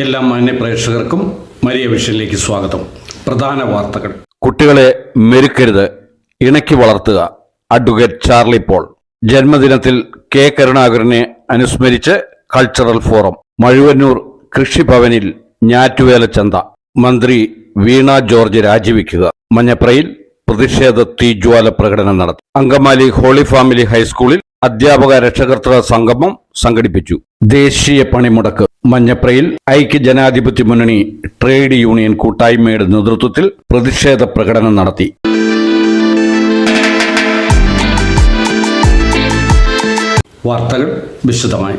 എല്ലാ മാന്യ പ്രേക്ഷകർക്കും മരിയ വിഷനിലേക്ക് സ്വാഗതം. പ്രധാന വാർത്തകൾ. കുട്ടികളെ മെരുക്കരുത് ഇണക്കി വളർത്തുക. Advocate Charlie Paul. ജന്മദിനത്തിൽ കെ കരുണാകരനെ അനുസ്മരിച്ച് കൾച്ചറൽ ഫോറം. മഴുവന്നൂർ കൃഷിഭവനിൽ ഞാറ്റുവേല ചന്ത മന്ത്രി വീണ ജോർജ് രാജിവെക്കുക. മഞ്ഞപ്രയിൽ പ്രതിഷേധ തീജ്വാല പ്രകടനം നടത്തി. അങ്കമാലി ഹോളി ഫാമിലി ഹൈസ്കൂളിൽ അധ്യാപക രക്ഷകർത്തൃ സംഗമം സംഘടിപ്പിച്ചു. ദേശീയ പണിമുടക്ക് മഞ്ഞപ്രയിൽ ഐക്യ ജനാധിപത്യ മുന്നണി ട്രേഡ് യൂണിയൻ കൂട്ടായ്മയുടെ നേതൃത്വത്തിൽ പ്രതിഷേധ പ്രകടനം നടത്തി. വാർത്തകൾ വിശദമായി.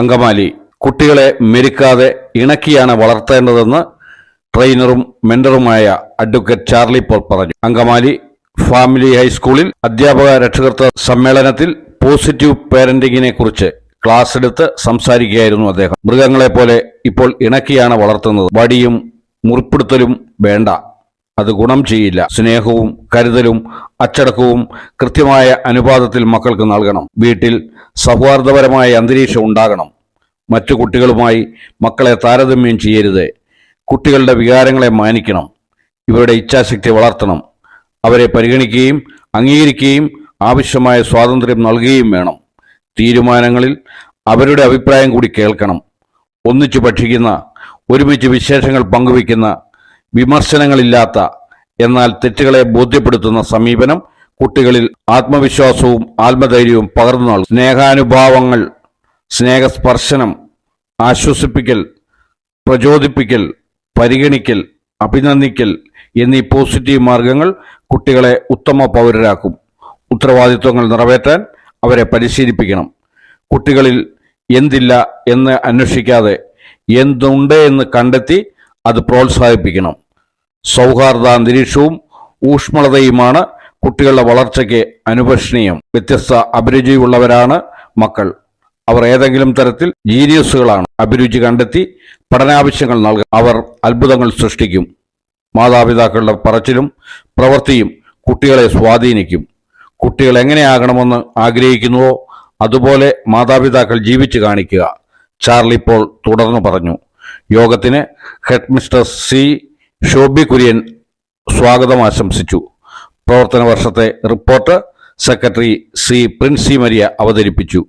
അങ്കമാലി കുട്ടികളെ മെരുക്കാതെ ഇണക്കിയാണ് വളർത്തേണ്ടതെന്ന് ട്രെയിനറും മെന്ററുമായ അഡ്വക്കേറ്റ് ചാർലി പോൾ പറഞ്ഞു. അങ്കമാലി ഫാമിലി ഹൈസ്കൂളിൽ അധ്യാപക രക്ഷകർത്ത സമ്മേളനത്തിൽ പോസിറ്റീവ് പേരന്റിങ്ങിനെ കുറിച്ച് ക്ലാസ് എടുത്ത് സംസാരിക്കുകയായിരുന്നു അദ്ദേഹം. മൃഗങ്ങളെ പോലെ ഇപ്പോൾ ഇണക്കിയാണ് വളർത്തുന്നത്. വടിയും മുറിപ്പെടുത്തലും വേണ്ട. അത് ഗുണം ചെയ്യില്ല. സ്നേഹവും കരുതലും അച്ചടക്കവും കൃത്യമായ അനുപാതത്തിൽ മക്കൾക്ക് നൽകണം. വീട്ടിൽ സൗഹാർദ്ദപരമായ അന്തരീക്ഷം ഉണ്ടാകണം. മറ്റു കുട്ടികളുമായി മക്കളെ താരതമ്യം ചെയ്യരുത്. കുട്ടികളുടെ വികാരങ്ങളെ മാനിക്കണം. ഇവരുടെ ഇച്ഛാശക്തി വളർത്തണം. അവരെ പരിഗണിക്കുകയും അംഗീകരിക്കുകയും ആവശ്യമായ സ്വാതന്ത്ര്യം നൽകുകയും വേണം. തീരുമാനങ്ങളിൽ അവരുടെ അഭിപ്രായം കൂടി കേൾക്കണം. ഒന്നിച്ചു ഭക്ഷിക്കുന്ന ഒരുമിച്ച് വിശേഷങ്ങൾ പങ്കുവയ്ക്കുന്ന വിമർശനങ്ങളില്ലാത്ത എന്നാൽ തെറ്റുകളെ ബോധ്യപ്പെടുത്തുന്ന സമീപനം കുട്ടികളിൽ ആത്മവിശ്വാസവും ആത്മധൈര്യവും പകർന്നു നൽകും. സ്നേഹാനുഭാവങ്ങൾ സ്നേഹസ്പർശനം ആശ്വസിപ്പിക്കൽ പ്രചോദിപ്പിക്കൽ പരിഗണിക്കൽ അഭിനന്ദിക്കൽ എന്നീ പോസിറ്റീവ് മാർഗങ്ങൾ കുട്ടികളെ ഉത്തമ പൗരരാക്കും. ഉത്തരവാദിത്വങ്ങൾ നിറവേറ്റാൻ അവരെ പരിശീലിപ്പിക്കണം. കുട്ടികളിൽ എന്തില്ല എന്ന് അന്വേഷിക്കാതെ എന്തുണ്ട് എന്ന് കണ്ടെത്തി അത് പ്രോത്സാഹിപ്പിക്കണം. സൗഹാർദ്ദ അന്തരീക്ഷവും ഊഷ്മളതയുമാണ് കുട്ടികളുടെ വളർച്ചയ്ക്ക് അനുപക്ഷണീയം. വ്യത്യസ്ത അഭിരുചിയുള്ളവരാണ് മക്കൾ. അവർ ഏതെങ്കിലും തരത്തിൽ ജീനിയസുകളാണ് അഭിരുചി കണ്ടെത്തി പഠനാവശ്യങ്ങൾ നൽകും. അവർ അത്ഭുതങ്ങൾ സൃഷ്ടിക്കും. മാതാപിതാക്കളുടെ പറച്ചിലും പ്രവൃത്തിയും കുട്ടികളെ സ്വാധീനിക്കും. കുട്ടികൾ എങ്ങനെയാകണമെന്ന് ആഗ്രഹിക്കുന്നുവോ അതുപോലെ മാതാപിതാക്കൾ ജീവിച്ചു കാണിക്കുക. ചാർലി പോൾ തുടർന്ന് പറഞ്ഞു. യോഗത്തിന് ഹെഡ്മിസ്റ്റർ സി. ഷോബി കുര്യൻ സ്വാഗതം ആശംസിച്ചു. പ്രവർത്തന വർഷത്തെ report secretary C. Princy Maria അവതരിപ്പിച്ചു.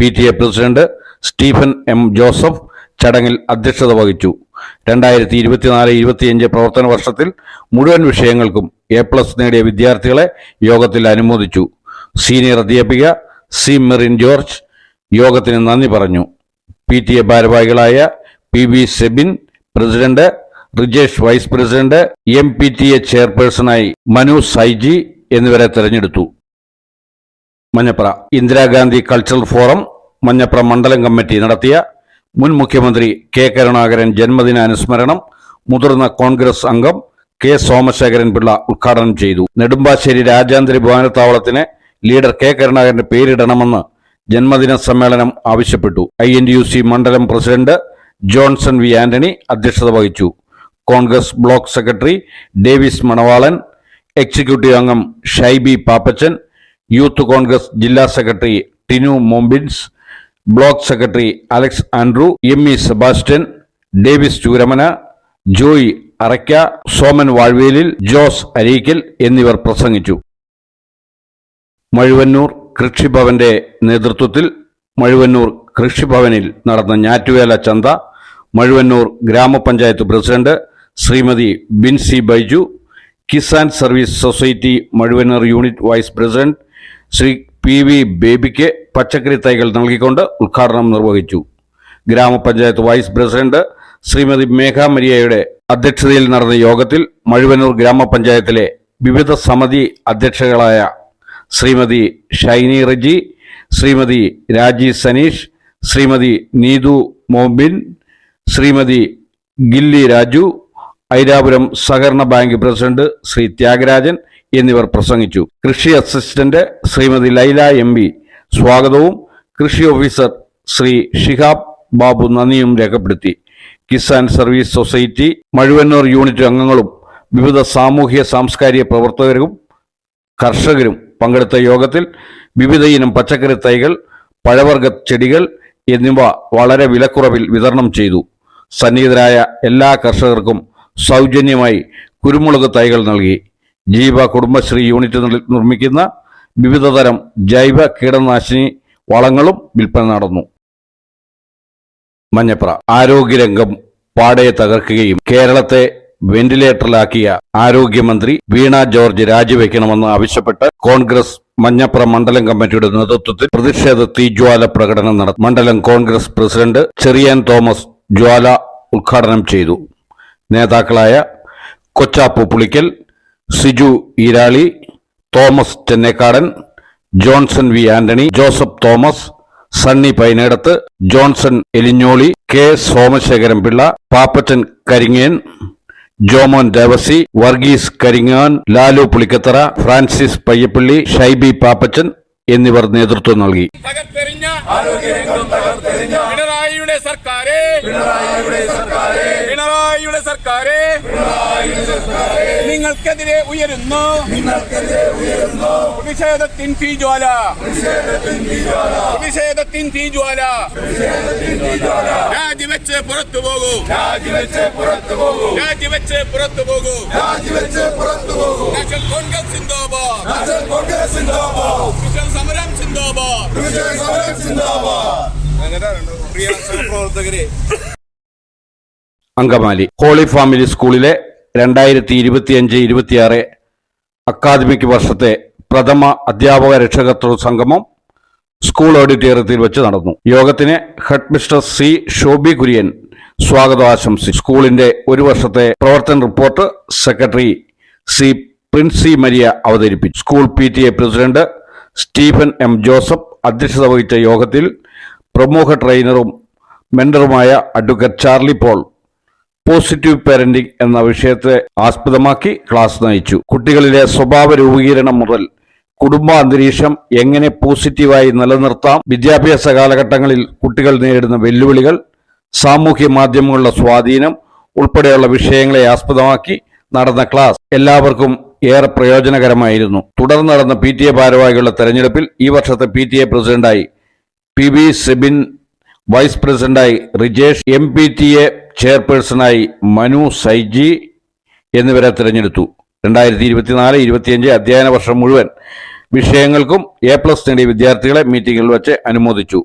P. T. A president Stephen M. Joseph ചടങ്ങിൽ അധ്യക്ഷത വഹിച്ചു. രണ്ടായിരത്തി ഇരുപത്തിനാല് ഇരുപത്തിയഞ്ച് പ്രവർത്തന വർഷത്തിൽ മുഴുവൻ വിഷയങ്ങൾക്കും എ പ്ലസ് നേടിയ വിദ്യാർത്ഥികളെ യോഗത്തിൽ അനുമോദിച്ചു. സീനിയർ അധ്യാപിക സി മെറിൻ ജോർജ് യോഗത്തിന് നന്ദി പറഞ്ഞു. പി ടി എ ഭാരവാഹികളായ P V Sebin president Rijesh vice president M P T A ചെയർപേഴ്സണായി Manu Saiji എന്നിവരെ തെരഞ്ഞെടുത്തു. മഞ്ഞപ്ര ഇന്ദിരാഗാന്ധി കൾച്ചറൽ ഫോറം മഞ്ഞപ്ര മണ്ഡലം കമ്മിറ്റി നടത്തിയ മുൻ മുഖ്യമന്ത്രി കെ കരുണാകരൻ ജന്മദിന അനുസ്മരണം മുതിർന്ന കോൺഗ്രസ് അംഗം കെ സോമശേഖരൻ പിള്ള ഉദ്ഘാടനം ചെയ്തു. നെടുമ്പാശ്ശേരി രാജ്യാന്തര വിമാനത്താവളത്തിന് ലീഡർ കെ കരുണാകരന്റെ പേരിടണമെന്ന് ജന്മദിന സമ്മേളനം ആവശ്യപ്പെട്ടു. ഐ എൻ യു സി മണ്ഡലം പ്രസിഡന്റ് ജോൺസൺ വി ആന്റണി അധ്യക്ഷത വഹിച്ചു. Congress block secretary Davis Manavalan executive അംഗം ഷൈബി പാപ്പച്ചൻ യൂത്ത് കോൺഗ്രസ് ജില്ലാ secretary Tinu Mombins block secretary Alex Andrew M E Sebastian Davis Chooramana Joy Araykka Soman Vazhvelil Jose Areekal എന്നിവർ പ്രസംഗിച്ചു. മഴുവന്നൂർ കൃഷിഭവന്റെ നേതൃത്വത്തിൽ മഴുവന്നൂർ കൃഷിഭവനിൽ നടന്ന ഞാറ്റുവേല ചന്ത മഴുവന്നൂർ ഗ്രാമപഞ്ചായത്ത് president Shrimati Binsy Baiju Kisan service society Mazhuvannoor unit vice president Shri P V ബേബിക്ക് പച്ചക്കറി തൈകൾ നൽകിക്കൊണ്ട് ഉദ്ഘാടനം നിർവഹിച്ചു. ഗ്രാമപഞ്ചായത്ത് വൈസ് പ്രസിഡന്റ് ശ്രീമതി മേഘ മരിയയുടെ അധ്യക്ഷതയിൽ നടന്ന യോഗത്തിൽ മഴുവനൂർ ഗ്രാമപഞ്ചായത്തിലെ വിവിധ സമിതി അധ്യക്ഷകളായ ശ്രീമതി ഷൈനി റജി ശ്രീമതി രാജി സനീഷ് ശ്രീമതി നീതു മോബിൻ ശ്രീമതി ഗില്ലി രാജു ഐരാപുരം സഹകരണ ബാങ്ക് പ്രസിഡന്റ് ശ്രീ ത്യാഗരാജൻ എന്നിവർ പ്രസംഗിച്ചു. കൃഷി assistant Shrimati Laila M P. സ്വാഗതവും. കൃഷി ഓഫീസർ ശ്രീ ഷിഹാബ് ബാബു നന്ദിയും രേഖപ്പെടുത്തി. Kisan service society Mazhuvannoor unit അംഗങ്ങളും വിവിധ സാമൂഹ്യ സാംസ്കാരിക പ്രവർത്തകരും കർഷകരും പങ്കെടുത്ത യോഗത്തിൽ വിവിധ ഇനം പച്ചക്കറി തൈകൾ പഴവർഗ ചെടികൾ എന്നിവ വളരെ വിലക്കുറവിൽ വിതരണം ചെയ്തു. സന്നിഹിതരായ എല്ലാ കർഷകർക്കും സൗജന്യമായി കുരുമുളക് തൈകൾ നൽകി. ജീവ കുടുംബശ്രീ യൂണിറ്റ് നിർ- നിർമ്മിക്കുന്ന വിവിധതരം ജൈവ കീടനാശിനി വളങ്ങളും വിൽപ്പന നടന്നു. മഞ്ഞപ്ര. ആരോഗ്യരംഗം പാടെ തകർക്കുകയും കേരളത്തെ വെന്റിലേറ്ററിലാക്കിയ ആരോഗ്യമന്ത്രി വീണ ജോർജ് രാജിവെക്കണമെന്ന് ആവശ്യപ്പെട്ട് കോൺഗ്രസ് മഞ്ഞപ്ര മണ്ഡലം കമ്മിറ്റിയുടെ നേതൃത്വത്തിൽ പ്രതിഷേധ തീജ്വാല പ്രകടനം നടത്തി മണ്ഡലം കോൺഗ്രസ് പ്രസിഡന്റ് ചെറിയാൻ തോമസ് ജ്വാല ഉദ്ഘാടനം ചെയ്തു. നേതാക്കളായ Kochappu Pulikkal Siju Eerali Thomas Chennekkadan Johnson V Antony Joseph Thomas Sunny Painedath Johnson Elinjoli K Somasekharan Pillai Pappattan Karinjen Jomon Devasi Varghese Karingan Lalu Pulikkathara Francis Payyappilly Shaibi Pappachan എന്നിവർ നേതൃത്വം നൽകി. പിണറായിയുടെ സർക്കാരെ. നിങ്ങൾക്കെതിരെ ഉയരുന്നു. പ്രതിഷേധത്തിൻ തീജ്വാല പ്രതിഷേധത്തിൻ തീജ്വാല രാജിവെച്ച് പുറത്തു പോകൂ രാജിവെച്ച് പുറത്തു പോകൂ. രാജിവെച്ച് പുറത്തു പോകൂ. രാജിവെച്ച് പുറത്തു പോകൂ കോൺഗ്രസ് കോൺഗ്രസ് സമരം സിന്ദാബാദ്. സമരം സിന്ദാബാദ്. പ്രിയ സഹപ്രവർത്തകരെ. അങ്കമാലി ഹോളി ഫാമിലി സ്കൂളിലെ രണ്ടായിരത്തി ഇരുപത്തിയഞ്ച് ഇരുപത്തിയാറ് അക്കാദമിക് വർഷത്തെ പ്രഥമ അധ്യാപക രക്ഷകർത്തൃ സംഗമം സ്കൂൾ ഓഡിറ്റോറിയത്തിൽ വെച്ച് നടന്നു. യോഗത്തിന് head mister C Shobi Kurian സ്വാഗതം ആശംസിച്ചു. സ്കൂളിന്റെ ഒരു വർഷത്തെ പ്രവർത്തന report secretary C Princy Maria അവതരിപ്പിച്ചു. School P T A president Stephen M Joseph അധ്യക്ഷത വഹിച്ച യോഗത്തിൽ പ്രമുഖ ട്രെയിനറും മെന്ററുമായ advocate Charlie Paul positive parenting എന്ന വിഷയത്തെ ആസ്പദമാക്കി ക്ലാസ് നയിച്ചു. കുട്ടികളിലെ സ്വഭാവ രൂപീകരണം മുതൽ കുടുംബ അന്തരീക്ഷം എങ്ങനെ പോസിറ്റീവായി നിലനിർത്താം? വിദ്യാഭ്യാസ കാലഘട്ടങ്ങളിൽ കുട്ടികൾ നേരിടുന്ന വെല്ലുവിളികൾ സാമൂഹ്യ മാധ്യമങ്ങളുടെ സ്വാധീനം ഉൾപ്പെടെയുള്ള വിഷയങ്ങളെ ആസ്പദമാക്കി നടന്ന ക്ലാസ്. എല്ലാവർക്കും ഏറെ പ്രയോജനകരമായിരുന്നു. തുടർന്ന് നടന്ന പി ടി എ ഭാരവാഹികളുടെ തെരഞ്ഞെടുപ്പിൽ ഈ വർഷത്തെ പി ടി എ പ്രസിഡന്റായി പി വി സെബിൻ വൈസ് പ്രസിഡന്റായി Rijesh M P T A ചെയർപേഴ്സണായി Manu Saiji എന്നിവരെ തിരഞ്ഞെടുത്തു. രണ്ടായിരത്തി ഇരുപത്തിനാല് ഇരുപത്തിയഞ്ച് അധ്യയന വർഷം മുഴുവൻ വിഷയങ്ങൾക്കും എ പ്ലസ് നേടിയ വിദ്യാർത്ഥികളെ മീറ്റിംഗിൽ വെച്ച് അനുമോദിച്ചു.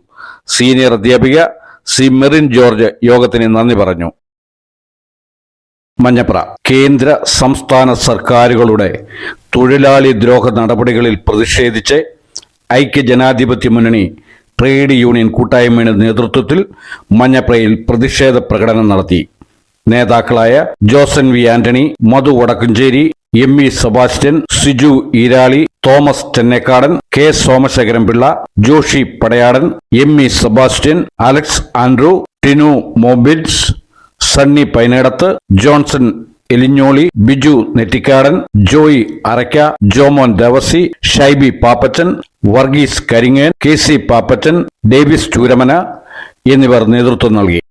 സീനിയർ അധ്യാപിക സി മെറിൻ ജോർജ് യോഗത്തിന് നന്ദി പറഞ്ഞു. മഞ്ഞപ്ര കേന്ദ്ര സംസ്ഥാന സർക്കാരുകളുടെ തൊഴിലാളി ദ്രോഹ നടപടികളിൽ പ്രതിഷേധിച്ച് ഐക്യ ജനാധിപത്യ മുന്നണി ട്രേഡ് യൂണിയൻ കൂട്ടായ്മയുടെ നേതൃത്വത്തിൽ മഞ്ഞപ്രയിൽ പ്രതിഷേധ പ്രകടനം നടത്തി. നേതാക്കളായ Johnson V Antony Madhu Vadakkumcheri M E Sebastian Siju Eerali Thomas Chennekkadan K Somasekharan Pillai Joshi Padayadan M E Sebastian Alex Andrew Tinu Mobins Sunny Painedath Johnson Elinjoli Biju Nettikkadan Joy Araykka Jomon Devasi Shaibi Pappachan Varghese Karinjen K C Pappachan Davis Chooramana എന്നിവർ നേതൃത്വം നൽകി.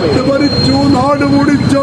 കട്ടുപൊരിച്ചു നാട് മുടിച്ചു.